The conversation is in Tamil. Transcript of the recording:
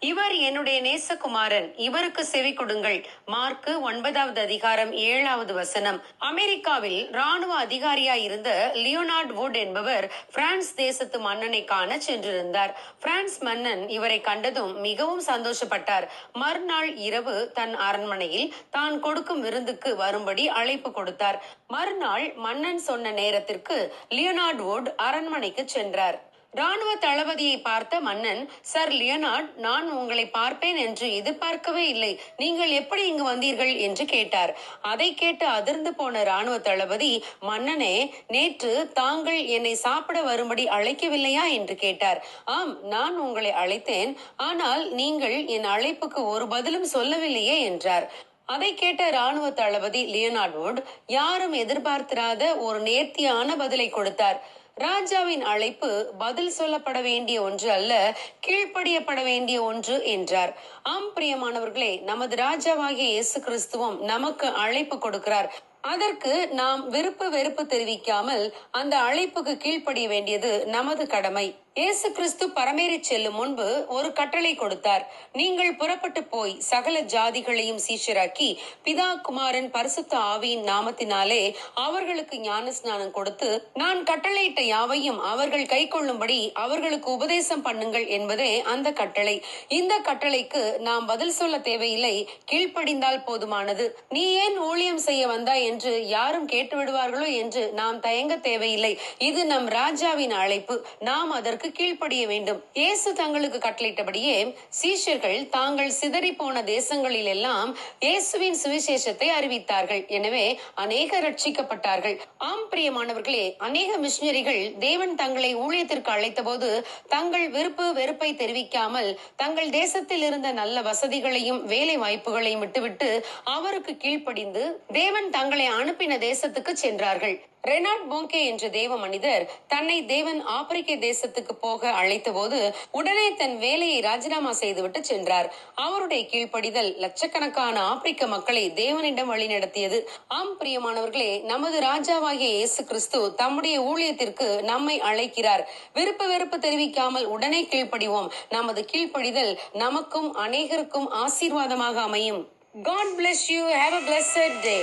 இவர் என்னுடைய நேசகுமாரன். இவருக்கு செவி கொடுங்கள். மார்க்கு ஒன்பதாவது அதிகாரம் ஏழாவது வசனம். அமெரிக்காவில் ராணுவ அதிகாரியாய் இருந்த லியோனார்ட் வுட் என்பவர் பிரான்ஸ் தேசத்து மன்னனை காண சென்றிருந்தார். பிரான்ஸ் மன்னன் இவரை கண்டதும் மிகவும் சந்தோஷப்பட்டார். மறுநாள் இரவு தன் அரண்மனையில் தான் கொடுக்கும் விருந்துக்கு வரும்படி அழைப்பு கொடுத்தார். மறுநாள் மன்னன் சொன்ன நேரத்திற்கு லியோனார்ட் வுட் அரண்மனைக்கு சென்றார். ராணுவ தளபதியை பார்த்த மன்னன் சர் லியோனார்ட் நான் உங்களை பார்ப்பேன் என்று எதிர்பார்க்கவே இல்லை. நீங்கள் எப்படி இங்கு வந்தீர்கள்? என்று கேட்டார். அதை கேட்டு அதிர்ந்து போன ராணுவ தளபதி மன்னனே நேற்று தாங்கள் என்னை சாப்பிட வரும்படி அழைக்கவில்லையா? என்று கேட்டார். ஆம் நான் உங்களை அழைத்தேன். ஆனால் நீங்கள் என் அழைப்புக்கு ஒரு பதிலும் சொல்லவில்லையே என்றார். அதை கேட்ட ராணுவ தளபதி லியோனார்ட் வுட் யாரும் எதிர்பார்த்திராத ஒரு நேர்த்தியான பதிலை கொடுத்தார். ராஜாவின் அழைப்பு பதில் சொல்லப்பட வேண்டிய ஒன்று அல்ல கீழ்ப்படியப்பட வேண்டிய ஒன்று என்றார். ஆம் பிரியமானவர்களே நமது ராஜாவாகிய இயேசு கிறிஸ்துவம் நமக்கு அழைப்பு கொடுக்கிறார். அதற்கு நாம் விருப்பு வெறுப்பு தெரிவிக்காமல் அந்த அழைப்புக்கு கீழ்ப்படிய வேண்டியது நமது கடமை. இயேசு கிறிஸ்து பரமேறி செல்லும் முன்பு ஒரு கட்டளை கொடுத்தார். நீங்கள் புறப்பட்டு போய் சகல ஜாதிகளையும் சீஷராக்கி பிதா குமாரன் பரிசுத்த ஆவியின் நாமத்தினாலே அவர்களுக்கு ஞான ஸ்நானம் கொடுத்து நான் கட்டளையிட்ட யாவையும் அவர்கள் கை கொள்ளும்படி அவர்களுக்கு உபதேசம் பண்ணுங்கள் என்பதே அந்த கட்டளை. இந்த கட்டளைக்கு நாம் பதில் சொல்ல தேவையில்லை. கீழ்ப்படிந்தால் போதுமானது. நீ ஏன் ஊழியம் செய்ய வந்தாய் என்று யாரும் கேட்டு விடுவார்களோ என்று நாம் தயங்க தேவையில்லை. இது நம் ராஜாவின் அழைப்பு. நாம் அதற்கு அவருக்கு கீழ்ப்படிய வேண்டும். இயேசு தங்களுக்கு கட்டளையிட்டபடியே சீஷர்கள் தாங்கள் சிதறி போன தேசங்களில் எல்லாம் இயேசுவின் சுவிசேஷத்தை அறிவித்தார்கள். எனவே அநேக ரட்சிக்கப்பட்டார்கள். ஆம் பிரியமானவர்களே அநேக மிஷினரிகள் தேவன் தங்களை ஊழியத்திற்கு அழைத்த போது தங்கள் விருப்பு வெறுப்பை தெரிவிக்காமல் தங்கள் தேசத்தில் இருந்த நல்ல வசதிகளையும் வேலை வாய்ப்புகளையும் விட்டுவிட்டு அவருக்கு கீழ்ப்படிந்து தேவன் தங்களை அனுப்பின தேசத்துக்கு சென்றார்கள். ரெனாட் போங்கே என்ற தேவ மனிதர் தன்னை தேவன் ஆப்பிரிக்க தேசத்துக்கு போக அழைத்த போது உடனே தன் வேலையை ராஜினாமா செய்துவிட்டு சென்றார். அவருடைய கீழ்ப்படிதல் லட்சக்கணக்கான ஆப்பிரிக்க மக்களை தேவனிடம் வழிநடத்தியது. ஆம் பிரியமானவர்களே நமது ராஜாவாகிய இயேசு கிறிஸ்து தம்முடைய ஊழியத்திற்கு நம்மை அழைக்கிறார். விருப்ப வெறுப்பு தெரிவிக்காமல் உடனே கீழ்ப்படிவோம். நமது கீழ்ப்படிதல் நமக்கும் அநேகருக்கும் ஆசீர்வாதமாக அமையும். God bless you Have a blessed day